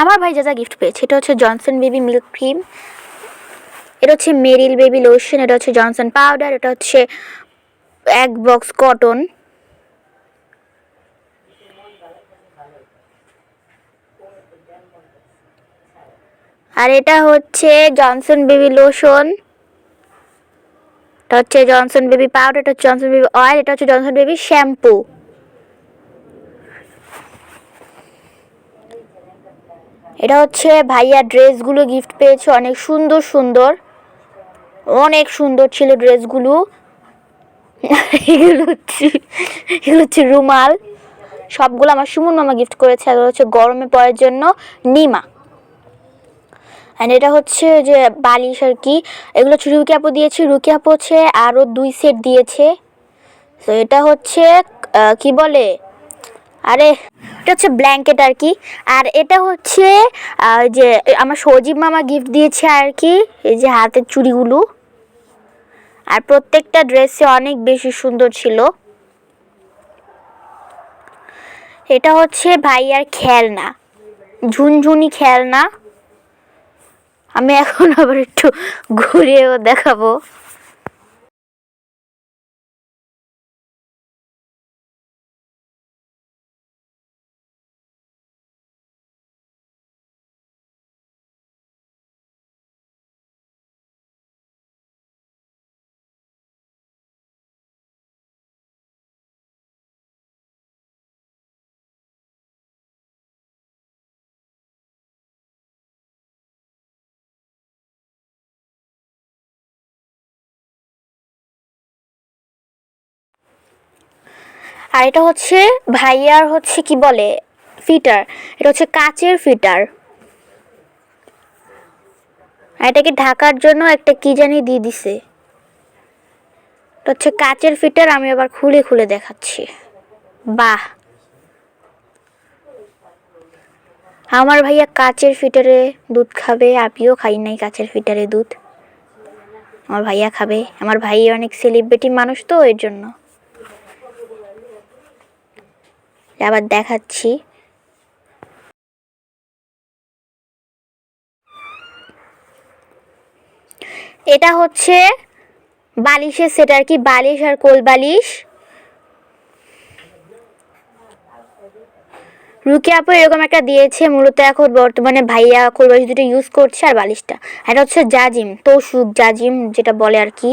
আমার ভাই যা যা গিফট পেয়েছে, এটা হচ্ছে জনসন বেবি মিল্ক ক্রিম এটা হচ্ছে মেরিল বেবি লোশন এটা হচ্ছে জনসন পাউডার এটা হচ্ছে এক বক্স কটন আর এটা হচ্ছে জনসন বেবি লোশন এটা হচ্ছে জনসন বেবি পাউডার এটা হচ্ছে জনসন বেবি অয়েল এটা হচ্ছে জনসন বেবি শ্যাম্পু এটা হচ্ছে ভাইয়া ড্রেসগুলো গিফট পেয়েছে, অনেক সুন্দর সুন্দর। অনেক সুন্দর ছিল ড্রেসগুলো। এগুলো হচ্ছে এগুলো হচ্ছে রুমাল। সবগুলো আমার সুমন মামা গিফট করেছে, এগুলো হচ্ছে গরমে পড়ার জন্য নিমা। অ্যান্ড এটা হচ্ছে যে বালিশ আর কি। এগুলো হচ্ছে রুকি আপু দিয়েছে, রুকি আপু হচ্ছে আরও দুই সেট দিয়েছে। তো এটা হচ্ছে কি বলে? আরে এটা হচ্ছে ব্ল্যাঙ্কেট আর কি আর এটা হচ্ছে যে আমার সজীব মামা গিফট দিয়েছে আর কি এই যে হাতের চুড়িগুলো। আর প্রত্যেকটা ড্রেসে অনেক বেশি সুন্দর ছিল। এটা হচ্ছে ভাইয়ার খেলনা, ঝুনঝুনি খেলনা। আমি এখন আবার একটু ঘুরেও দেখাবো। আর এটা হচ্ছে ভাইয়ার হচ্ছে কি বলে? ফিটার। এটা হচ্ছে কাচের ফিটার। এটাকে ঢাকার জন্য একটা কি জানি দিয়ে দিছে। এটা হচ্ছে কাচের ফিটার, আমি আবার খুলে খুলে দেখাচ্ছি। বাহ! আমার ভাইয়া কাচের ফিটারে দুধ খাবে, আমিও খাই নাই কাচের ফিটারে দুধ। আমার ভাইয়া খাবে। আমার ভাই অনেক সেলিব্রিটি মানুষ তো, এর জন্য। আবার দেখাচ্ছি। এটা হচ্ছে বালিশের সেট আর কি, বালিশ আর কোল বালিশ। রুকি আপু এরকম একটা দিয়েছে, মূলত এখন বর্তমানে ভাইয়া কোল বালিশ দুটো ইউজ করছে আর বালিশটা। এটা হচ্ছে জাজিম তো তোষুক জাজিম যেটা বলে আর কি।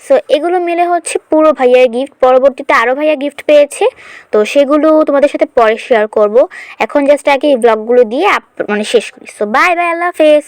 সো এগুলো মিলে হচ্ছে পুরো ভাইয়ার গিফট পরবর্তীতে আরও ভাইয়া গিফট পেয়েছে। তো সেগুলো তোমাদের সাথে পরে শেয়ার করব। এখন জাস্ট আগে এই ব্লগগুলো দিয়ে আপ মানে শেষ করি। সো বাই বাই আল্লাহ হাফেজ।